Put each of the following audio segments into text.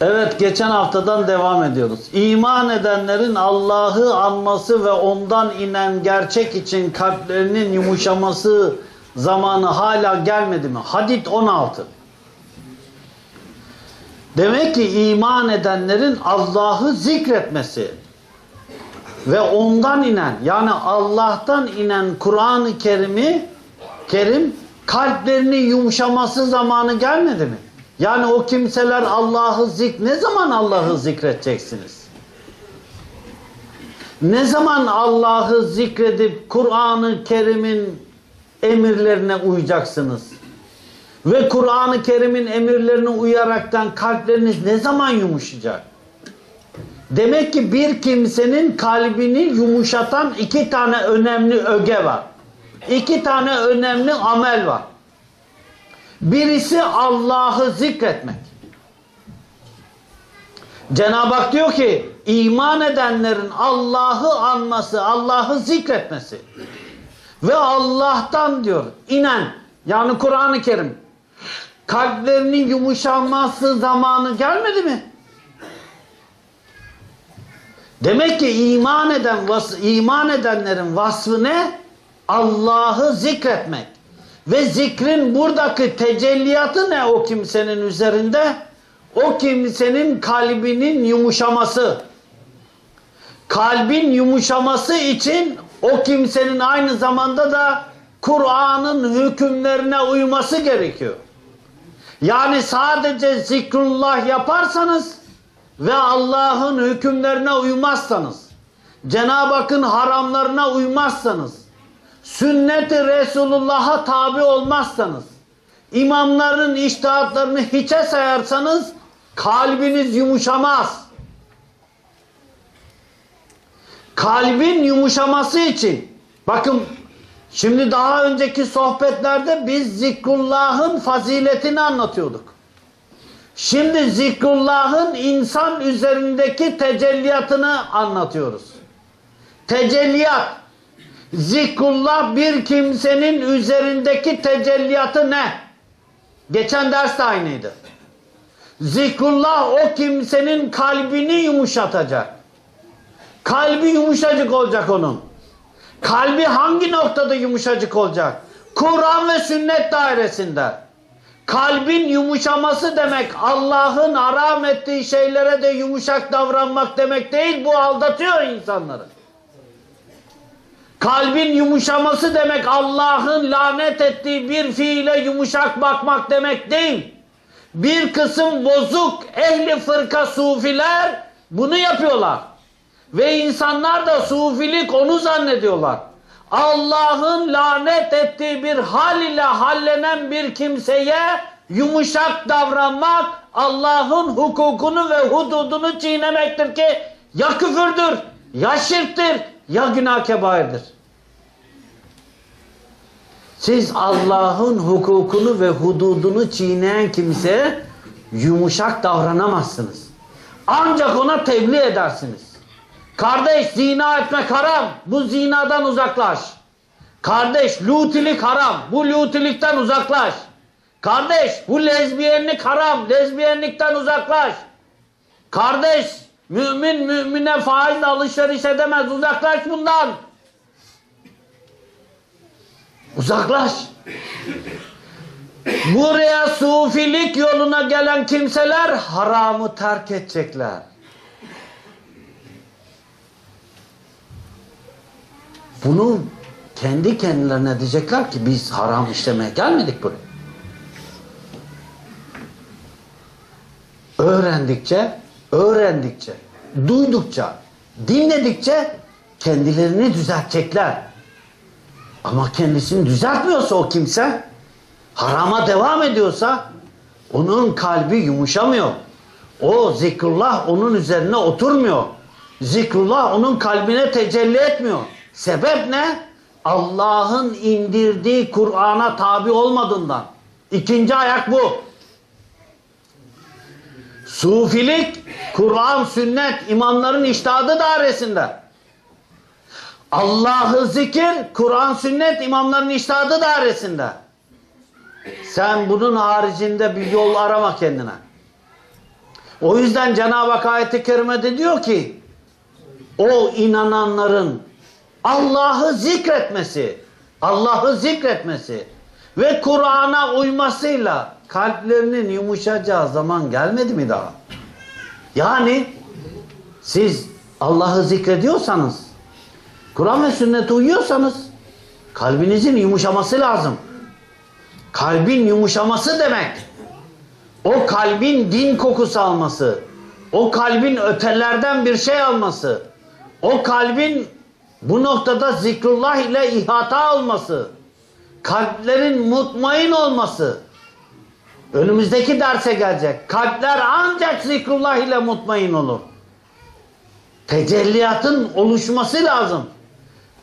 Evet geçen haftadan devam ediyoruz. İman edenlerin Allah'ı anması ve ondan inen gerçek için kalplerinin yumuşaması zamanı hala gelmedi mi? Hadid 16. Demek ki iman edenlerin Allah'ı zikretmesi ve ondan inen yani Allah'tan inen Kur'an-ı Kerim'i Kerim kalplerinin yumuşaması zamanı gelmedi mi? Yani o kimseler Allah'ı zik ne zaman Allah'ı zikredeceksiniz? Ne zaman Allah'ı zikredip Kur'an-ı Kerim'in emirlerine uyacaksınız? Ve Kur'an-ı Kerim'in emirlerine uyaraktan kalpleriniz ne zaman yumuşayacak? Demek ki bir kimsenin kalbini yumuşatan iki tane önemli öge var. İki tane önemli amel var. Birisi Allah'ı zikretmek. Cenab-ı Hak diyor ki iman edenlerin Allah'ı anması, Allah'ı zikretmesi ve Allah'tan diyor inen yani Kur'an-ı Kerim kalplerinin yumuşaması zamanı gelmedi mi? Demek ki iman eden iman edenlerin vasfı ne? Allah'ı zikretmek. Ve zikrin buradaki tecelliyatı ne o kimsenin üzerinde? O kimsenin kalbinin yumuşaması. Kalbin yumuşaması için o kimsenin aynı zamanda da Kur'an'ın hükümlerine uyması gerekiyor. Yani sadece zikrullah yaparsanız ve Allah'ın hükümlerine uymazsanız, Cenab-ı Hakk'ın haramlarına uymazsanız, sünnet-i Resulullah'a tabi olmazsanız, imamların iştihatlarını hiçe sayarsanız kalbiniz yumuşamaz. Kalbin yumuşaması için bakın şimdi daha önceki sohbetlerde biz zikrullahın faziletini anlatıyorduk. Şimdi zikrullahın insan üzerindeki tecelliyatını anlatıyoruz. Tecelliyat Zikrullah bir kimsenin üzerindeki tecelliyatı ne? Geçen ders de aynıydı. Zikrullah o kimsenin kalbini yumuşatacak. Kalbi yumuşacık olacak onun. Kalbi hangi noktada yumuşacık olacak? Kur'an ve sünnet dairesinde. Kalbin yumuşaması demek Allah'ın haram ettiği şeylere de yumuşak davranmak demek değil. Bu aldatıyor insanları. Kalbin yumuşaması demek Allah'ın lanet ettiği bir fiile yumuşak bakmak demek değil. Bir kısım bozuk ehli fırka sufiler bunu yapıyorlar. Ve insanlar da sufilik onu zannediyorlar. Allah'ın lanet ettiği bir hal ile hallenen bir kimseye yumuşak davranmak Allah'ın hukukunu ve hududunu çiğnemektir ki ya küfürdür, ya şirktir, ya günah kebairdir. Siz Allah'ın hukukunu ve hududunu çiğneyen kimseye yumuşak davranamazsınız. Ancak ona tebliğ edersiniz. Kardeş zina etmek haram. Bu zinadan uzaklaş. Kardeş lutilik haram. Bu lutilikten uzaklaş. Kardeş bu lezbiyenlik haram. Lezbiyenlikten uzaklaş. Kardeş mümin mümine faizle alışveriş edemez. Uzaklaş bundan. Uzaklaş. Buraya sufilik yoluna gelen kimseler haramı terk edecekler. Bunu kendi kendilerine diyecekler ki biz haram işlemeye gelmedik buraya. Öğrendikçe, öğrendikçe, duydukça, dinledikçe kendilerini düzeltecekler. Ama kendisini düzeltmiyorsa o kimse, harama devam ediyorsa onun kalbi yumuşamıyor. O zikrullah onun üzerine oturmuyor. Zikrullah onun kalbine tecelli etmiyor. Sebep ne? Allah'ın indirdiği Kur'an'a tabi olmadığından. İkinci ayak bu. Sufilik, Kur'an, sünnet, imamların iştahadı dairesinde. Allah'ı zikir, Kur'an, sünnet, imamların iştahadı dairesinde. Sen bunun haricinde bir yol arama kendine. O yüzden Cenab-ı Hak ayet-i kerimede diyor ki o inananların Allah'ı zikretmesi, Allah'ı zikretmesi ve Kur'an'a uymasıyla kalplerinin yumuşacağı zaman gelmedi mi daha? Yani siz Allah'ı zikrediyorsanız, Kur'an ve sünnete uyuyorsanız kalbinizin yumuşaması lazım. Kalbin yumuşaması demek. O kalbin din kokusu alması, o kalbin ötelerden bir şey alması, o kalbin bu noktada zikrullah ile ihata olması, kalplerin mutmain olması, önümüzdeki derse gelecek. Kalpler ancak zikrullah ile mutmain olur. Tecelliyatın oluşması lazım.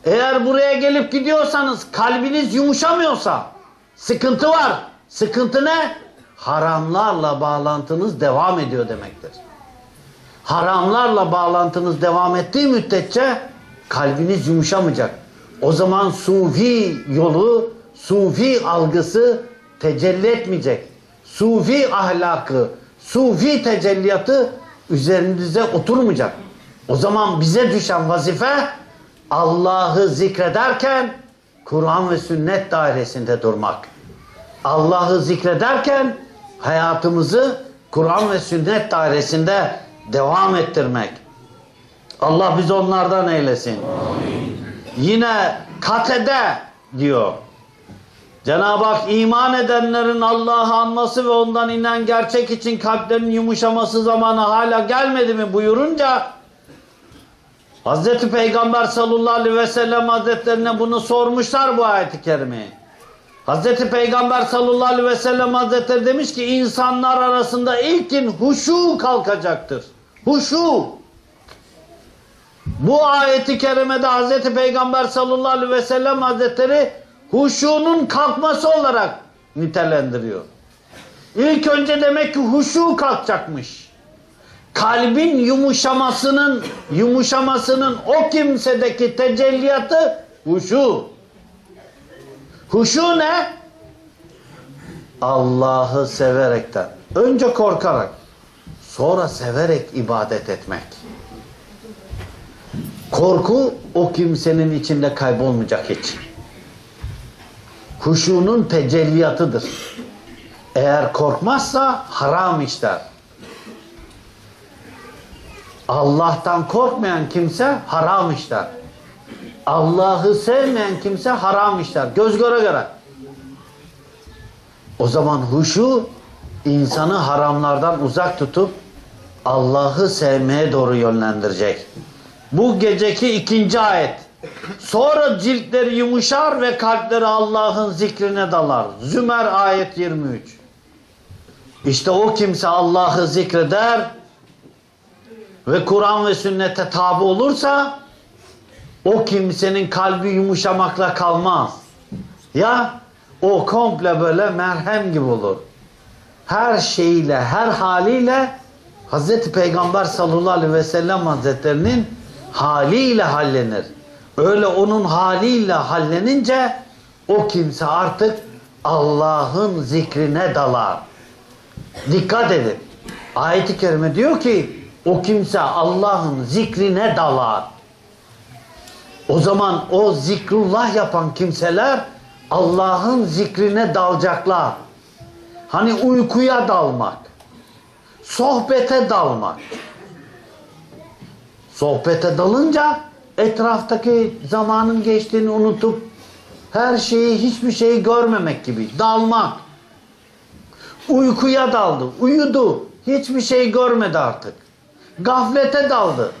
Eğer buraya gelip gidiyorsanız kalbiniz yumuşamıyorsa sıkıntı var. Sıkıntı ne? Haramlarla bağlantınız devam ediyor demektir. Haramlarla bağlantınız devam ettiği müddetçe kalbiniz yumuşamayacak. O zaman sufi yolu, sufi algısı tecelli etmeyecek. Sufi ahlakı, sufi tecelliyatı üzerinize oturmayacak. O zaman bize düşen vazife Allah'ı zikrederken Kur'an ve sünnet dairesinde durmak. Allah'ı zikrederken hayatımızı Kur'an ve sünnet dairesinde devam ettirmek. Allah biz onlardan eylesin. Yine katede diyor. Cenab-ı Hak iman edenlerin Allah'ı anması ve ondan inen gerçek için kalplerinin yumuşaması zamanı hala gelmedi mi buyurunca Hazreti Peygamber sallallahu aleyhi ve sellem hazretlerine bunu sormuşlar bu ayeti kerimeyi. Hazreti Peygamber sallallahu aleyhi ve sellem hazretleri demiş ki insanlar arasında ilkin huşu kalkacaktır. Huşu. Bu ayeti kerimede Hazreti Peygamber sallallahu aleyhi ve sellem hazretleri huşunun kalkması olarak nitelendiriyor. İlk önce demek ki huşu kalkacakmış. Kalbin yumuşamasının yumuşamasının o kimsedeki tecelliyatı huşu. Huşu ne? Allah'ı severekten. Önce korkarak, sonra severek ibadet etmek. Korku o kimsenin içinde kaybolmayacak hiç. Huşunun tecelliyatıdır. Eğer korkmazsa haram işler. Allah'tan korkmayan kimse haram işler. Allah'ı sevmeyen kimse haram işler. Göz göre göre. O zaman huşu insanı haramlardan uzak tutup Allah'ı sevmeye doğru yönlendirecek. Bu geceki ikinci ayet. Sonra ciltleri yumuşar ve kalpleri Allah'ın zikrine dalar. Zümer ayet 23. İşte o kimse Allah'ı zikreder ve Kur'an ve sünnete tabi olursa o kimsenin kalbi yumuşamakla kalmaz. Ya o komple böyle merhem gibi olur. Her şeyiyle, her haliyle Hazreti Peygamber sallallahu aleyhi ve sellem hazretlerinin haliyle hallenir. Öyle onun haliyle hallenince o kimse artık Allah'ın zikrine dalar. Dikkat edin. Ayet-i kerime diyor ki o kimse Allah'ın zikrine dalar. O zaman o zikrullah yapan kimseler Allah'ın zikrine dalacaklar. Hani uykuya dalmak, sohbete dalmak. Sohbete dalınca etraftaki zamanın geçtiğini unutup her şeyi hiçbir şeyi görmemek gibi dalmak. Uykuya daldı, uyudu, hiçbir şey görmedi artık. Gaflete daldı,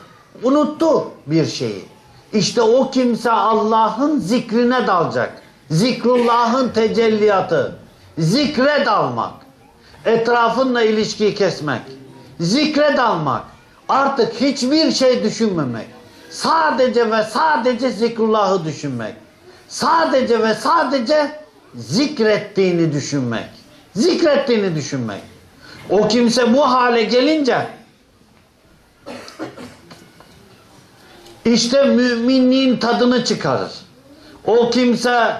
unuttu bir şeyi. İşte o kimse Allah'ın zikrine dalacak. Zikrullah'ın tecelliyatı. Zikre dalmak. Etrafınla ilişkiyi kesmek. Zikre dalmak. Artık hiçbir şey düşünmemek. Sadece ve sadece zikrullahı düşünmek. Sadece ve sadece zikrettiğini düşünmek. Zikrettiğini düşünmek. O kimse bu hale gelince İşte müminliğin tadını çıkarır. O kimse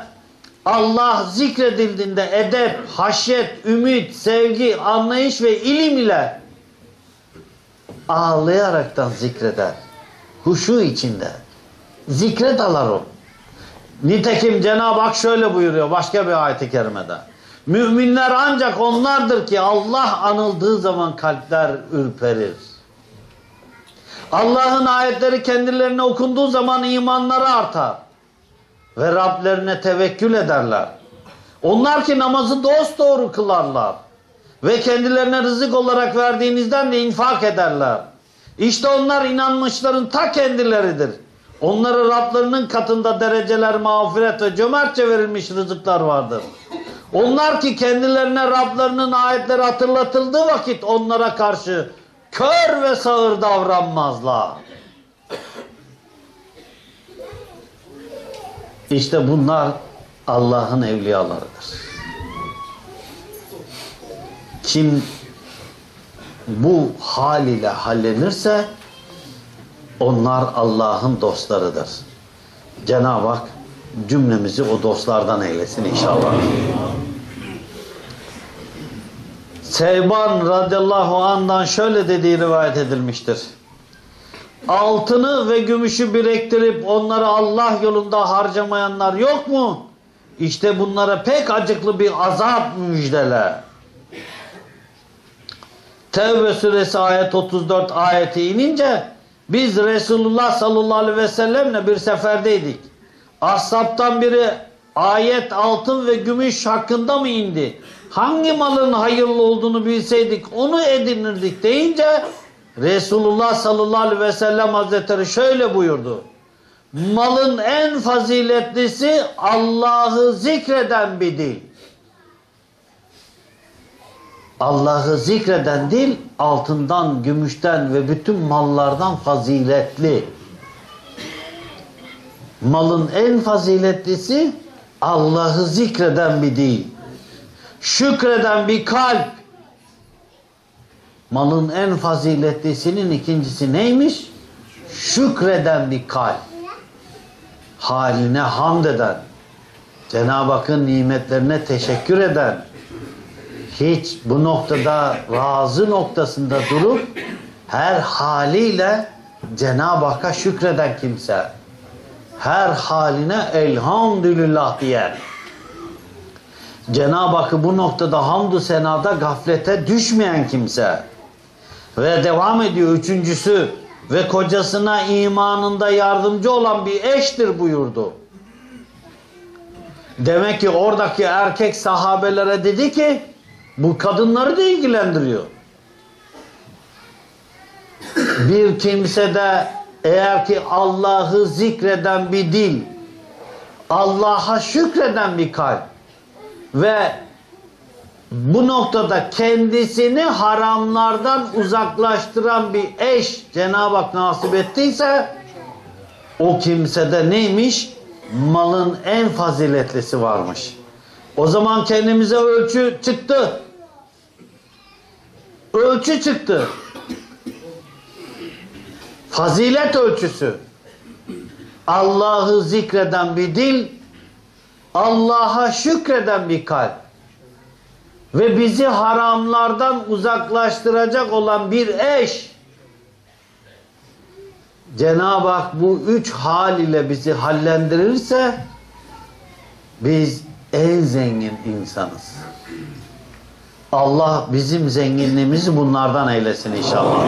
Allah zikredildiğinde edep, haşyet, ümit, sevgi, anlayış ve ilim ile ağlayaraktan zikreder. Huşu içinde. Zikre dalar. Nitekim Cenab-ı Hak şöyle buyuruyor başka bir ayet-i kerimede. Müminler ancak onlardır ki Allah anıldığı zaman kalpler ürperir. Allah'ın ayetleri kendilerine okunduğu zaman imanları artar. Ve Rablerine tevekkül ederler. Onlar ki namazı dosdoğru kılarlar. Ve kendilerine rızık olarak verdiğinizden de infak ederler. İşte onlar inanmışların ta kendileridir. Onlara Rablarının katında dereceler, mağfiret ve cömertçe verilmiş rızıklar vardır. Onlar ki kendilerine Rablarının ayetleri hatırlatıldığı vakit onlara karşı kör ve sağır davranmazlar. İşte bunlar Allah'ın evliyalarıdır. Kim bu hal ile hallenirse onlar Allah'ın dostlarıdır. Cenab-ı Hak cümlemizi o dostlardan eylesin inşallah. Seyban radıyallahu andan şöyle dediği rivayet edilmiştir. Altını ve gümüşü biriktirip onları Allah yolunda harcamayanlar yok mu? İşte bunlara pek acıklı bir azap müjdele. Tevbe suresi ayet 34 ayeti inince biz Resulullah sallallahu aleyhi ve sellemle bir seferdeydik. Ashabtan biri ayet altın ve gümüş hakkında mı indi? Hangi malın hayırlı olduğunu bilseydik onu edinirdik deyince Resulullah sallallahu aleyhi ve sellem hazretleri şöyle buyurdu. Malın en faziletlisi Allah'ı zikreden bir dil. Allah'ı zikreden dil altından, gümüşten ve bütün mallardan faziletli. Malın en faziletlisi Allah'ı zikreden bir dil. Şükreden bir kalp. Malın en faziletlisinin ikincisi neymiş? Şükreden bir kalp. Haline hamd eden. Cenab-ı Hakk'ın nimetlerine teşekkür eden hiç bu noktada razı noktasında durup her haliyle Cenab-ı Hakk'a şükreden kimse. Her haline elhamdülillah diyen. Cenab-ı Hakk'ı bu noktada hamdü senada gaflete düşmeyen kimse. Ve devam ediyor üçüncüsü ve kocasına imanında yardımcı olan bir eştir buyurdu. Demek ki oradaki erkek sahabelere dedi ki bu kadınları da ilgilendiriyor. Bir kimse de eğer ki Allah'ı zikreden bir dil, Allah'a şükreden bir kalp ve bu noktada kendisini haramlardan uzaklaştıran bir eş Cenab-ı Hak nasip ettiyse o kimsede neymiş? Malın en faziletlisi varmış. O zaman kendimize ölçü çıktı. Ölçü çıktı. Fazilet ölçüsü. Allah'ı zikreden bir dil, Allah'a şükreden bir kalp ve bizi haramlardan uzaklaştıracak olan bir eş. Cenab-ı Hak bu üç hal ile bizi hallendirirse biz en zengin insanız. Allah bizim zenginliğimizi bunlardan eylesin inşallah.